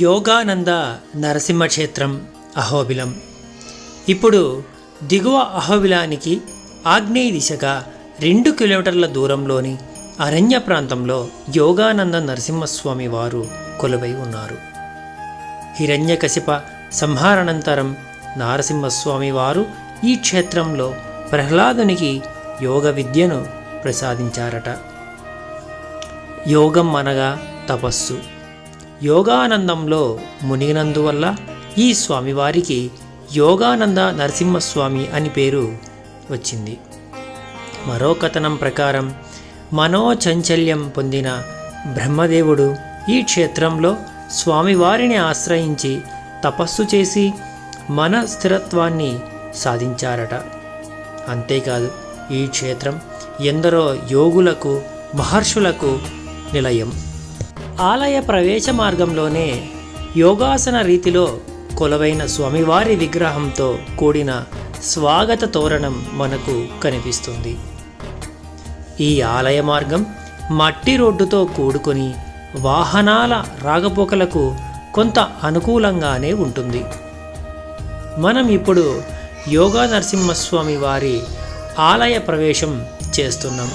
యోగానంద నరసింహక్షేత్రం అహోబిలం. ఇప్పుడు దిగువ అహోబిలానికి ఆగ్నేయ దిశగా రెండు కిలోమీటర్ల దూరంలోని అరణ్య ప్రాంతంలో యోగానంద నరసింహస్వామి వారు కొలువై ఉన్నారు. హిరణ్యకశిప సంహారానంతరం నారసింహస్వామి వారు ఈ క్షేత్రంలో ప్రహ్లాదునికి యోగ విద్యను ప్రసాదించారట. యోగం అనగా తపస్సు. యోగానందంలో మునిగినందువల్ల ఈ స్వామివారికి యోగానంద నరసింహస్వామి అని పేరు వచ్చింది. మరో కథనం ప్రకారం మనోచంచల్యం పొందిన బ్రహ్మదేవుడు ఈ క్షేత్రంలో స్వామివారిని ఆశ్రయించి తపస్సు చేసి మన స్థిరత్వాన్ని సాధించారట. అంతేకాదు ఈ క్షేత్రం ఎందరో యోగులకు మహర్షులకు నిలయం. ఆలయ ప్రవేశ మార్గంలోనే యోగాసన రీతిలో కొలవైన స్వామివారి విగ్రహంతో కూడిన స్వాగత తోరణం మనకు కనిపిస్తుంది. ఈ ఆలయ మార్గం మట్టి రోడ్డుతో కూడుకొని వాహనాల రాగపోకలకు కొంత అనుకూలంగానే ఉంటుంది. మనం ఇప్పుడు యోగా నరసింహస్వామి వారి ఆలయ ప్రవేశం చేస్తున్నాం.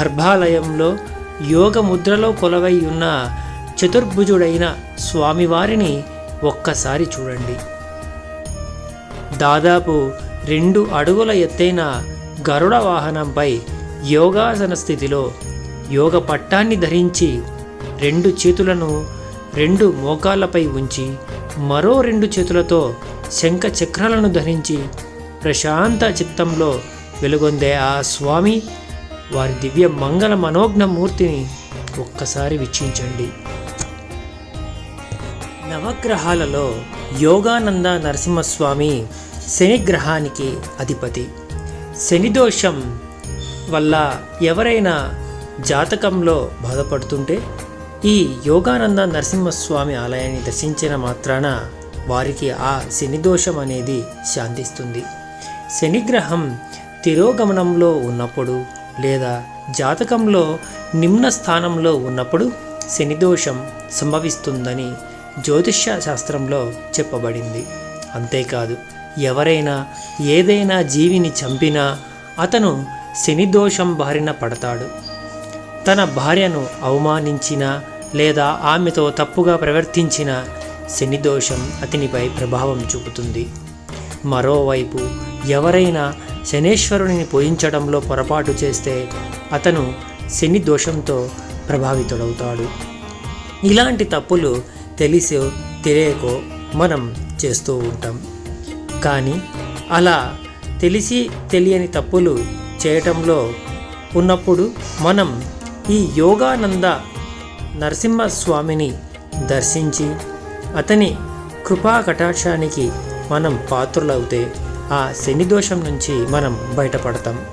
గర్భాలయంలో యోగ ముద్రలో కొలవై ఉన్న చతుర్భుజుడైన స్వామివారిని ఒక్కసారి చూడండి. దాదాపు రెండు అడుగుల ఎత్తైన గరుడ వాహనంపై యోగాసన స్థితిలో యోగ పట్టాన్ని ధరించి రెండు చేతులను రెండు మోకాళ్ళపై ఉంచి మరో రెండు చేతులతో శంఖ చక్రాలను ధరించి ప్రశాంత చిత్తంలో వెలుగొందే ఆ స్వామి వారి దివ్య మంగళ మనోజ్ఞ మూర్తిని ఒక్కసారి వీక్షించండి. నవగ్రహాలలో యోగానంద నరసింహస్వామి శనిగ్రహానికి అధిపతి. శని దోషం వల్ల ఎవరైనా జాతకంలో బాధపడుతుంటే ఈ యోగానంద నరసింహస్వామి ఆలయాన్ని దర్శించిన మాత్రాన వారికి ఆ శని దోషం అనేది శాంతిస్తుంది. శనిగ్రహం తిరోగమనంలో ఉన్నప్పుడు లేదా జాతకంలో నిమ్న స్థానంలో ఉన్నప్పుడు శనిదోషం సంభవిస్తుందని జ్యోతిష్య శాస్త్రంలో చెప్పబడింది. అంతేకాదు ఎవరైనా ఏదైనా జీవిని చంపినా అతను శనిదోషం బారిన పడతాడు. తన భార్యను అవమానించిన లేదా ఆమెతో తప్పుగా ప్రవర్తించిన శనిదోషం అతనిపై ప్రభావం చూపుతుంది. మరోవైపు ఎవరైనా శనేశ్వరుని పూజించడంలో పొరపాటు చేస్తే అతను శని దోషంతో ప్రభావితుడవుతాడు. ఇలాంటి తప్పులు తెలిసో తెలియకో మనం చేస్తూ ఉంటాం. కానీ అలా తెలిసి తెలియని తప్పులు చేయటంలో ఉన్నప్పుడు మనం ఈ యోగానంద నరసింహస్వామిని దర్శించి అతని కృపా కటాక్షానికి మనం పాత్రులవుతే ఆ శని దోషం నుంచి మనం బయటపడతాం.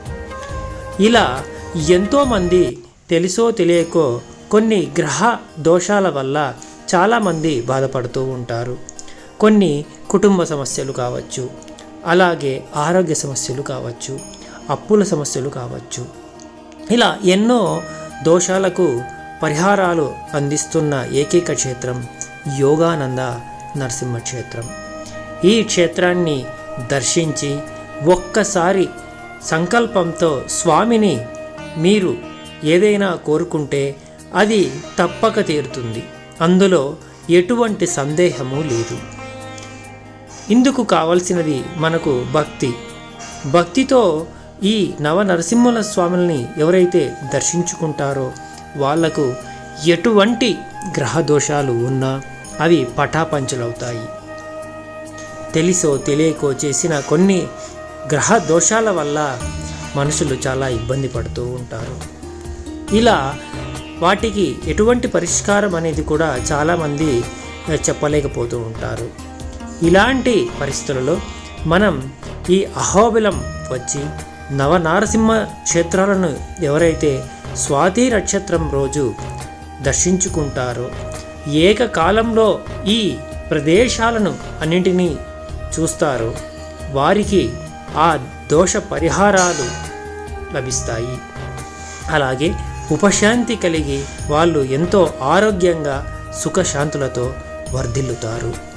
ఇలా ఎంతోమంది తెలుసో తెలియకో కొన్ని గ్రహ దోషాల వల్ల చాలామంది బాధపడుతూ ఉంటారు. కొన్ని కుటుంబ సమస్యలు కావచ్చు అలాగే ఆరోగ్య సమస్యలు కావచ్చు అప్పుల సమస్యలు కావచ్చు. ఇలా ఎన్నో దోషాలకు పరిహారాలు అందిస్తున్న ఏకైక క్షేత్రం యోగానంద నరసింహ క్షేత్రం ఈ క్షేత్రాన్ని దర్శించి ఒక్కసారి సంకల్పంతో స్వామిని మీరు ఏదైనా కోరుకుంటే అది తప్పక తీరుతుంది. అందులో ఎటువంటి సందేహము లేదు. ఇందుకు కావలసినది మనకు భక్తి. భక్తితో ఈ నవనరసింహుల స్వాములని ఎవరైతే దర్శించుకుంటారో వాళ్ళకు ఎటువంటి గ్రహ దోషాలు ఉన్నా అవి పటాపంచలవుతాయి. తెలిసో తెలియకో చేసిన కొన్ని గ్రహ దోషాల వల్ల మనుషులు చాలా ఇబ్బంది పడుతూ ఉంటారు. ఇలా వాటికి ఎటువంటి పరిష్కారం అనేది కూడా చాలామంది చెప్పలేకపోతూ ఉంటారు. ఇలాంటి పరిస్థితులలో మనం ఈ అహోబిలం వచ్చి నవనారసింహ క్షేత్రాలను ఎవరైతే స్వాతి నక్షత్రం రోజు దర్శించుకుంటారో ఏకకాలంలో ఈ ప్రదేశాలను అన్నింటినీ చూస్తారో. వారికి ఆ దోష పరిహారాలు లభిస్తాయి. అలాగే ఉపశాంతి కలిగి వాళ్ళు ఎంతో ఆరోగ్యంగా సుఖశాంతులతో వర్ధిల్లుతారు.